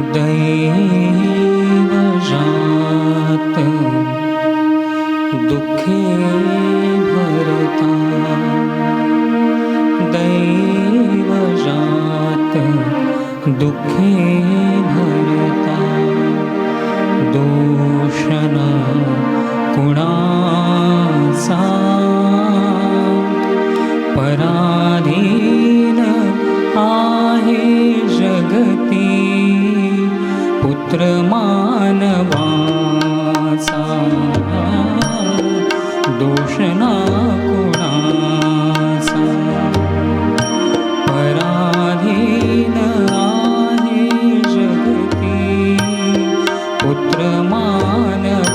दैवजात दुःखे भरता। दैवजात दुःखे भरता। दोषणा कुणाचा पुत्र मानवाचा दोषणा कुणाचा पराधीन पुत्र मानवाचा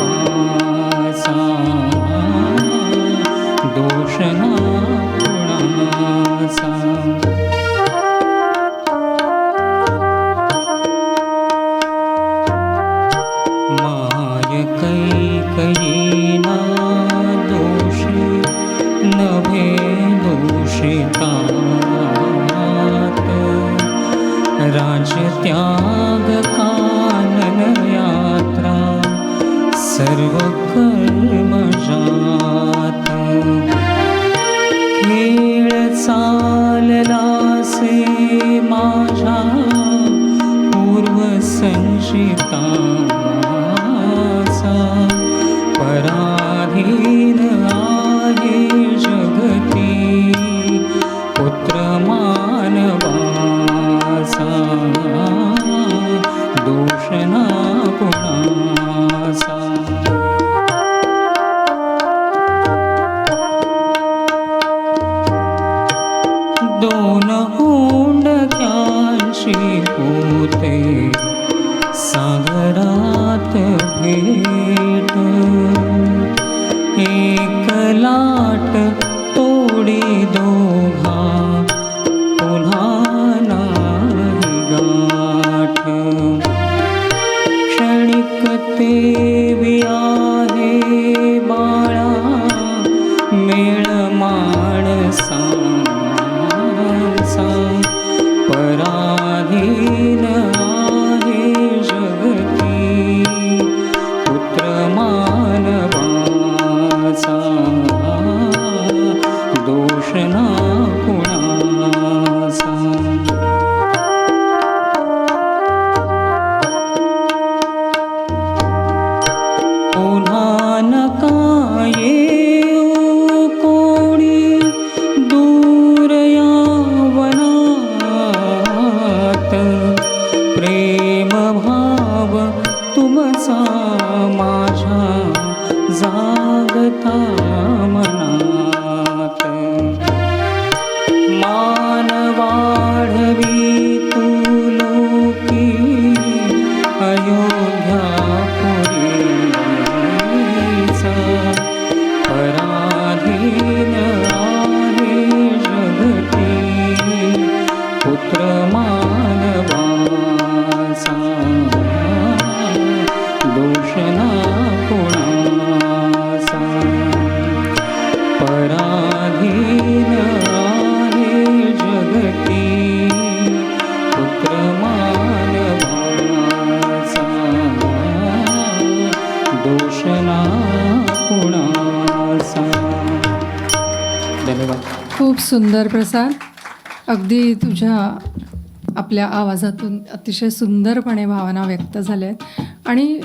दोषणा कुणाचा कैकयीना दोषी नभे दोषितात राज्यत्याग कानन यात्रा सर्व कर्मजात खेळ चाललासे माझा पूर्वसंचिताचा दोषणा कुणाचा? दोन हुंडक्यांची होते सागरात भेट माणसांचा पराधीन आहे जगती पुत्र मानवाचा दोषणा कुणाचा माझ्या जागता. दोषणा कुणाचा धन्यवाद. खूप सुंदर प्रसाद अगदी तुझ्या आपल्या आवाजातून अतिशय सुंदरपणे भावना व्यक्त झाल्या आहेत आणि